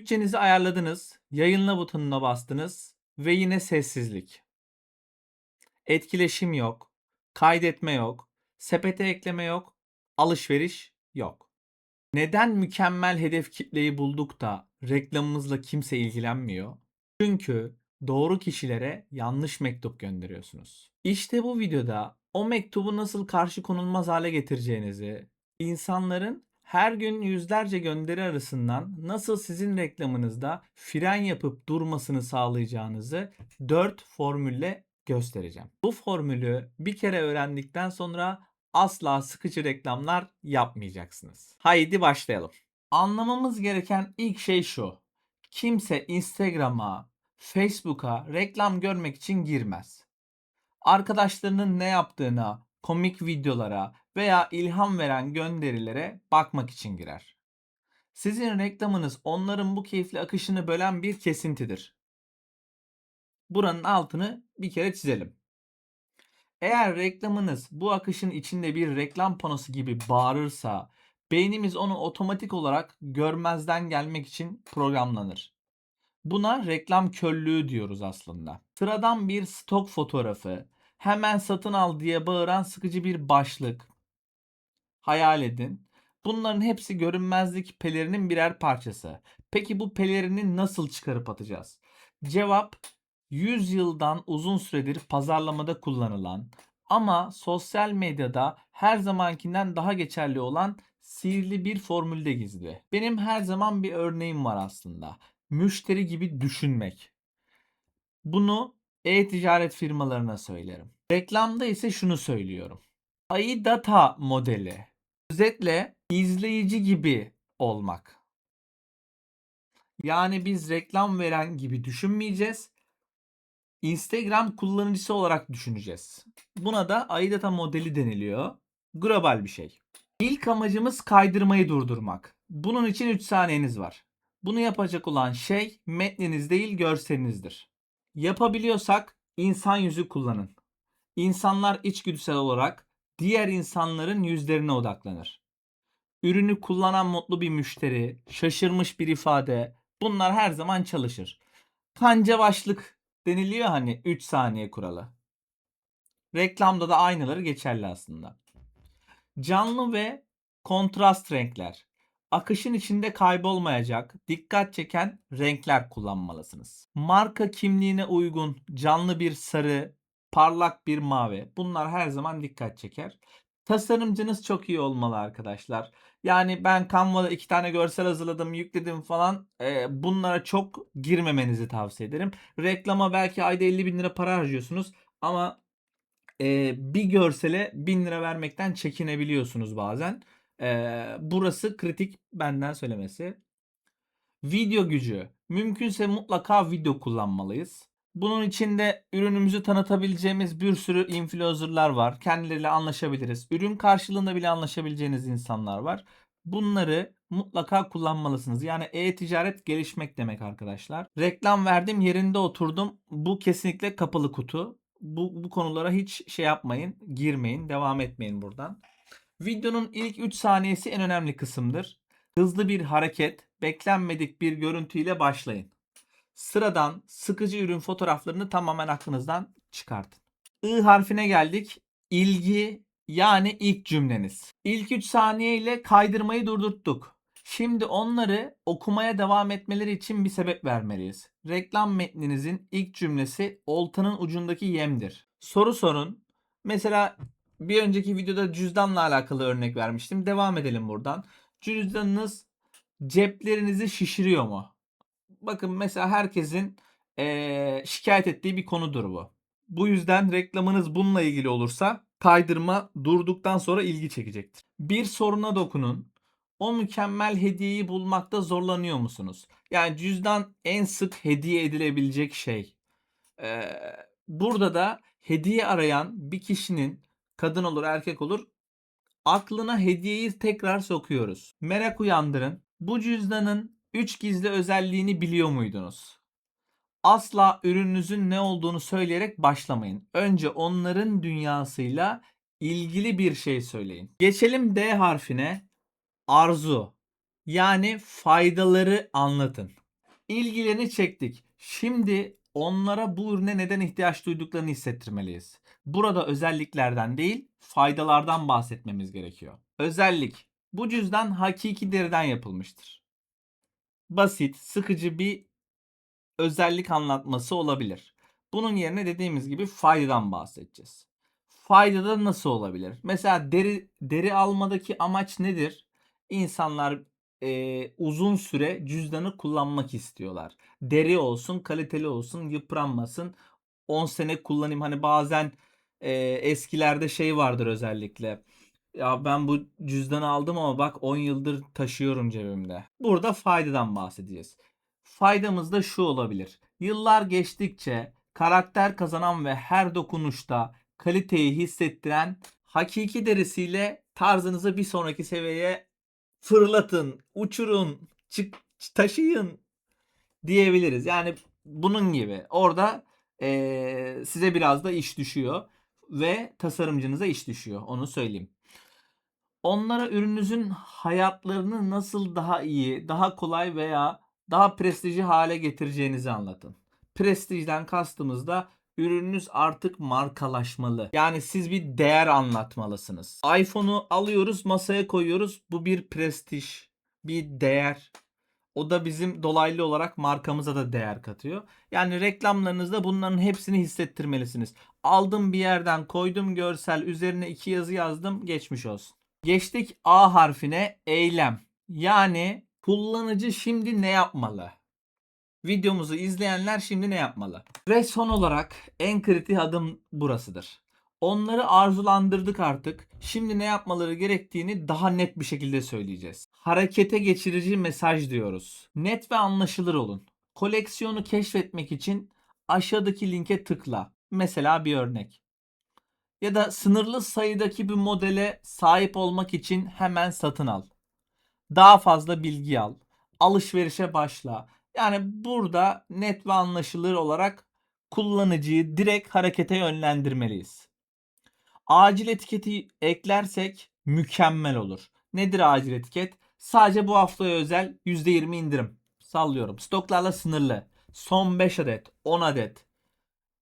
Bütçenizi ayarladınız, yayınla butonuna bastınız ve yine sessizlik. Etkileşim yok, kaydetme yok, sepete ekleme yok, alışveriş yok. Neden mükemmel hedef kitleyi bulduk da reklamımızla kimse ilgilenmiyor? Çünkü doğru kişilere yanlış mektup gönderiyorsunuz. İşte bu videoda o mektubu nasıl karşı konulmaz hale getireceğinizi, insanların her gün yüzlerce gönderi arasından nasıl sizin reklamınızda fren yapıp durmasını sağlayacağınızı 4 formülle göstereceğim. Bu formülü bir kere öğrendikten sonra asla sıkıcı reklamlar yapmayacaksınız. Haydi başlayalım. Anlamamız gereken ilk şey şu. Kimse Instagram'a, Facebook'a reklam görmek için girmez. Arkadaşlarının ne yaptığına, komik videolara veya ilham veren gönderilere bakmak için girer. Sizin reklamınız onların bu keyifli akışını bölen bir kesintidir. Buranın altını bir kere çizelim. Eğer reklamınız bu akışın içinde bir reklam panosu gibi bağırırsa beynimiz onu otomatik olarak görmezden gelmek için programlanır. Buna reklam körlüğü diyoruz aslında. Sıradan bir stok fotoğrafı, hemen satın al diye bağıran sıkıcı bir başlık hayal edin. Bunların hepsi görünmezlik pelerinin birer parçası. Peki bu pelerini nasıl çıkarıp atacağız? Cevap 100 yıldan uzun süredir pazarlamada kullanılan ama sosyal medyada her zamankinden daha geçerli olan sihirli bir formülde gizli. Benim her zaman bir örneğim var aslında. Müşteri gibi düşünmek. Bunu e-ticaret firmalarına söylerim. Reklamda ise şunu söylüyorum. AI data modeli. Özetle izleyici gibi olmak. Yani biz reklam veren gibi düşünmeyeceğiz. Instagram kullanıcısı olarak düşüneceğiz. Buna da AI data modeli deniliyor. Global bir şey. İlk amacımız kaydırmayı durdurmak. Bunun için 3 saniyeniz var. Bunu yapacak olan şey metniniz değil görselinizdir. Yapabiliyorsak insan yüzü kullanın. İnsanlar içgüdüsel olarak diğer insanların yüzlerine odaklanır. Ürünü kullanan mutlu bir müşteri, şaşırmış bir ifade bunlar her zaman çalışır. Kanca başlık deniliyor hani 3 saniye kuralı. Reklamda da aynıları geçerli aslında. Canlı ve kontrast renkler. Akışın içinde kaybolmayacak, dikkat çeken renkler kullanmalısınız. Marka kimliğine uygun canlı bir sarı, parlak bir mavi. Bunlar her zaman dikkat çeker. Tasarımcınız çok iyi olmalı arkadaşlar. Yani ben Canva'da iki tane görsel hazırladım, yükledim falan. Ee, bunlara çok girmemenizi tavsiye ederim. Reklama belki ayda 50 bin lira para harcıyorsunuz ama e, bir görsele 1000 lira vermekten çekinebiliyorsunuz bazen. E, burası kritik benden söylemesi. Video gücü. Mümkünse mutlaka video kullanmalıyız. Bunun içinde ürünümüzü tanıtabileceğimiz bir sürü influencerlar var. Kendileriyle anlaşabiliriz. Ürün karşılığında bile anlaşabileceğiniz insanlar var. Bunları mutlaka kullanmalısınız. Yani e-ticaret gelişmek demek arkadaşlar. Reklam verdim yerinde oturdum. Bu kesinlikle kapalı kutu. Bu, bu konulara hiç şey yapmayın. Girmeyin. Devam etmeyin buradan. Videonun ilk 3 saniyesi en önemli kısımdır. Hızlı bir hareket, beklenmedik bir görüntüyle başlayın. Sıradan sıkıcı ürün fotoğraflarını tamamen aklınızdan çıkartın. I harfine geldik. İlgi yani ilk cümleniz. İlk 3 saniye ile kaydırmayı durdurttuk. Şimdi onları okumaya devam etmeleri için bir sebep vermeliyiz. Reklam metninizin ilk cümlesi oltanın ucundaki yemdir. Soru sorun. Mesela bir önceki videoda cüzdanla alakalı örnek vermiştim. Devam edelim buradan. Cüzdanınız ceplerinizi şişiriyor mu? Bakın mesela herkesin ee, şikayet ettiği bir konudur bu. Bu yüzden reklamınız bununla ilgili olursa kaydırma durduktan sonra ilgi çekecektir. Bir soruna dokunun. O mükemmel hediyeyi bulmakta zorlanıyor musunuz? Yani cüzdan en sık hediye edilebilecek şey. Ee, burada da hediye arayan bir kişinin kadın olur erkek olur aklına hediyeyi tekrar sokuyoruz. Merak uyandırın. Bu cüzdanın 3 gizli özelliğini biliyor muydunuz? Asla ürününüzün ne olduğunu söyleyerek başlamayın. Önce onların dünyasıyla ilgili bir şey söyleyin. Geçelim D harfine. Arzu. Yani faydaları anlatın. İlgilerini çektik. Şimdi onlara bu ürüne neden ihtiyaç duyduklarını hissettirmeliyiz. Burada özelliklerden değil, faydalardan bahsetmemiz gerekiyor. Özellik. Bu cüzdan hakiki deriden yapılmıştır. Basit, sıkıcı bir özellik anlatması olabilir. Bunun yerine dediğimiz gibi faydadan bahsedeceğiz. Faydada nasıl olabilir? Mesela deri deri almadaki amaç nedir? İnsanlar eee, uzun süre cüzdanı kullanmak istiyorlar. Deri olsun, kaliteli olsun, yıpranmasın. 10 sene kullanayım. Hani bazen eee, eskilerde şey vardır özellikle. Ya ben bu cüzdanı aldım ama bak 10 yıldır taşıyorum cebimde. Burada faydadan bahsedeceğiz. Faydamız da şu olabilir. Yıllar geçtikçe karakter kazanan ve her dokunuşta kaliteyi hissettiren hakiki derisiyle tarzınızı bir sonraki seviyeye fırlatın, uçurun, çık, taşıyın diyebiliriz. Yani bunun gibi. Orada eee, size biraz da iş düşüyor ve tasarımcınıza iş düşüyor. Onu söyleyeyim. Onlara ürününüzün hayatlarını nasıl daha iyi, daha kolay veya daha prestijli hale getireceğinizi anlatın. Prestijden kastımız da ürününüz artık markalaşmalı. Yani siz bir değer anlatmalısınız. iPhone'u alıyoruz, masaya koyuyoruz. Bu bir prestij, bir değer. O da bizim dolaylı olarak markamıza da değer katıyor. Yani reklamlarınızda bunların hepsini hissettirmelisiniz. Aldım bir yerden koydum görsel üzerine iki yazı yazdım geçmiş olsun. Geçtik A harfine eylem. Yani kullanıcı şimdi ne yapmalı? Videomuzu izleyenler şimdi ne yapmalı? Ve son olarak en kritik adım burasıdır. Onları arzulandırdık artık. Şimdi ne yapmaları gerektiğini daha net bir şekilde söyleyeceğiz. Harekete geçirici mesaj diyoruz. Net ve anlaşılır olun. Koleksiyonu keşfetmek için aşağıdaki linke tıkla. Mesela bir örnek. Ya da sınırlı sayıdaki bir modele sahip olmak için hemen satın al. Daha fazla bilgi al. Alışverişe başla. Yani burada net ve anlaşılır olarak kullanıcıyı direkt harekete yönlendirmeliyiz. Acil etiketi eklersek mükemmel olur. Nedir acil etiket? Sadece bu haftaya özel %20 indirim. Sallıyorum. Stoklarla sınırlı. Son 5 adet, 10 adet,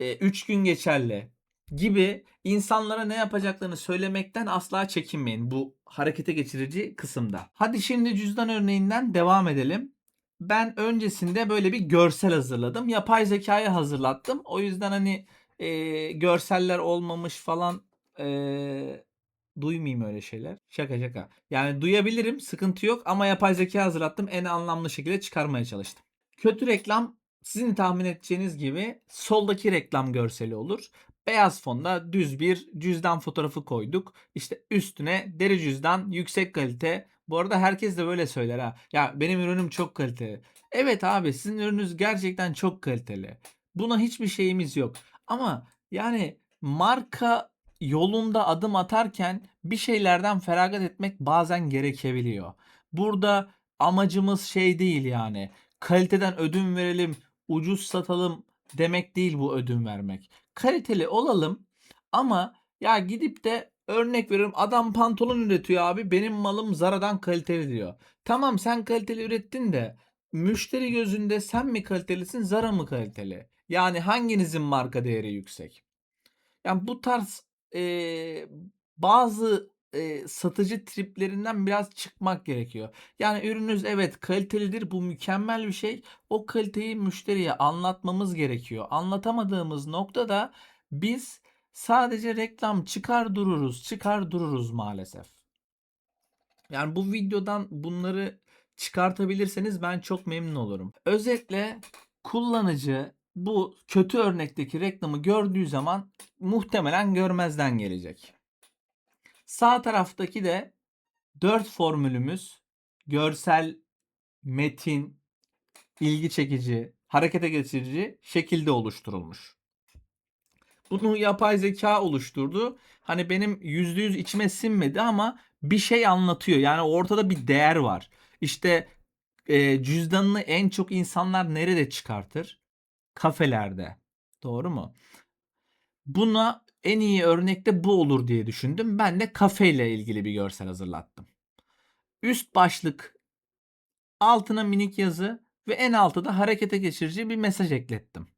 3 gün geçerli gibi insanlara ne yapacaklarını söylemekten asla çekinmeyin bu harekete geçirici kısımda. Hadi şimdi cüzdan örneğinden devam edelim. Ben öncesinde böyle bir görsel hazırladım. Yapay zekayı hazırlattım. O yüzden hani e, görseller olmamış falan e, duymayayım öyle şeyler. Şaka şaka. Yani duyabilirim sıkıntı yok ama yapay zeka hazırlattım. En anlamlı şekilde çıkarmaya çalıştım. Kötü reklam sizin tahmin edeceğiniz gibi soldaki reklam görseli olur. Beyaz fonda düz bir cüzdan fotoğrafı koyduk. İşte üstüne deri cüzdan yüksek kalite. Bu arada herkes de böyle söyler ha. Ya benim ürünüm çok kaliteli. Evet abi sizin ürününüz gerçekten çok kaliteli. Buna hiçbir şeyimiz yok. Ama yani marka yolunda adım atarken bir şeylerden feragat etmek bazen gerekebiliyor. Burada amacımız şey değil yani. Kaliteden ödün verelim, ucuz satalım demek değil bu ödün vermek. Kaliteli olalım ama ya gidip de örnek veriyorum adam pantolon üretiyor abi benim malım Zara'dan kaliteli diyor. Tamam sen kaliteli ürettin de müşteri gözünde sen mi kalitelisin Zara mı kaliteli? Yani hanginizin marka değeri yüksek? Yani bu tarz eee, bazı eee, satıcı triplerinden biraz çıkmak gerekiyor. Yani ürününüz evet kalitelidir bu mükemmel bir şey. O kaliteyi müşteriye anlatmamız gerekiyor. Anlatamadığımız noktada biz sadece reklam çıkar dururuz, çıkar dururuz maalesef. Yani bu videodan bunları çıkartabilirseniz ben çok memnun olurum. Özetle kullanıcı bu kötü örnekteki reklamı gördüğü zaman muhtemelen görmezden gelecek. Sağ taraftaki de 4 formülümüz görsel, metin, ilgi çekici, harekete geçirici şekilde oluşturulmuş. Bunu yapay zeka oluşturdu. Hani benim %100 içime sinmedi ama bir şey anlatıyor. Yani ortada bir değer var. İşte e, cüzdanını en çok insanlar nerede çıkartır? Kafelerde. Doğru mu? Buna en iyi örnek de bu olur diye düşündüm. Ben de kafeyle ilgili bir görsel hazırlattım. Üst başlık altına minik yazı, ve en altta harekete geçirici bir mesaj eklettim.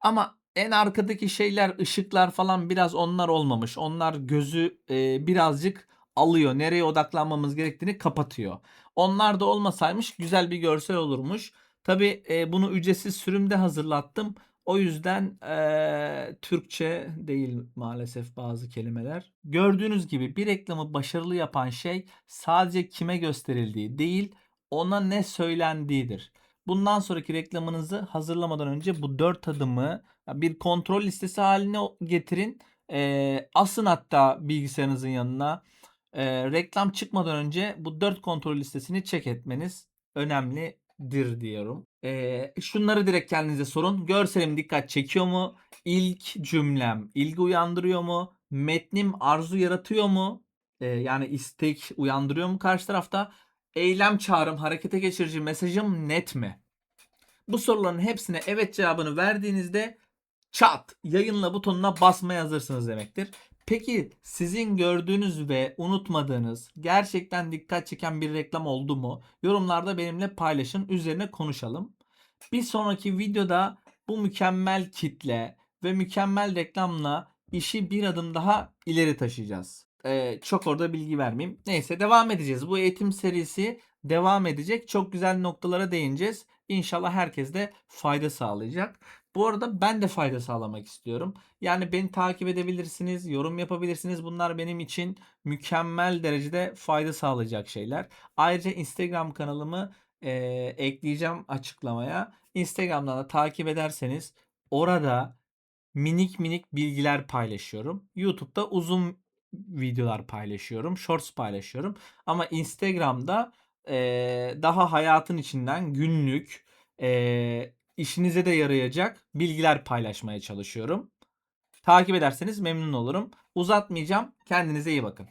Ama en arkadaki şeyler, ışıklar falan biraz onlar olmamış. Onlar gözü e, birazcık alıyor. Nereye odaklanmamız gerektiğini kapatıyor. Onlar da olmasaymış güzel bir görsel olurmuş. Tabi e, bunu ücretsiz sürümde hazırlattım. O yüzden e, Türkçe değil maalesef bazı kelimeler. Gördüğünüz gibi bir reklamı başarılı yapan şey sadece kime gösterildiği değil, ona ne söylendiğidir. Bundan sonraki reklamınızı hazırlamadan önce bu dört adımı bir kontrol listesi haline getirin. E, asın hatta bilgisayarınızın yanına. E, reklam çıkmadan önce bu dört kontrol listesini check etmeniz önemlidir diyorum. E, şunları direkt kendinize sorun. Görselim dikkat çekiyor mu? İlk cümlem ilgi uyandırıyor mu? Metnim arzu yaratıyor mu? E, yani istek uyandırıyor mu karşı tarafta? Eylem çağrım, harekete geçirici mesajım net mi? Bu soruların hepsine evet cevabını verdiğinizde çat yayınla butonuna basmaya hazırsınız demektir. Peki sizin gördüğünüz ve unutmadığınız gerçekten dikkat çeken bir reklam oldu mu? Yorumlarda benimle paylaşın, üzerine konuşalım. Bir sonraki videoda bu mükemmel kitle ve mükemmel reklamla işi bir adım daha ileri taşıyacağız. Ee, çok orada bilgi vermeyeyim. Neyse devam edeceğiz. Bu eğitim serisi devam edecek. Çok güzel noktalara değineceğiz. İnşallah herkes de fayda sağlayacak. Bu arada ben de fayda sağlamak istiyorum. Yani beni takip edebilirsiniz, yorum yapabilirsiniz. Bunlar benim için mükemmel derecede fayda sağlayacak şeyler. Ayrıca Instagram kanalımı e, ekleyeceğim açıklamaya. Instagram'dan da takip ederseniz orada minik minik bilgiler paylaşıyorum. YouTube'da uzun videolar paylaşıyorum, shorts paylaşıyorum. Ama Instagram'da e, daha hayatın içinden günlük e, işinize de yarayacak bilgiler paylaşmaya çalışıyorum. Takip ederseniz memnun olurum. Uzatmayacağım. Kendinize iyi bakın.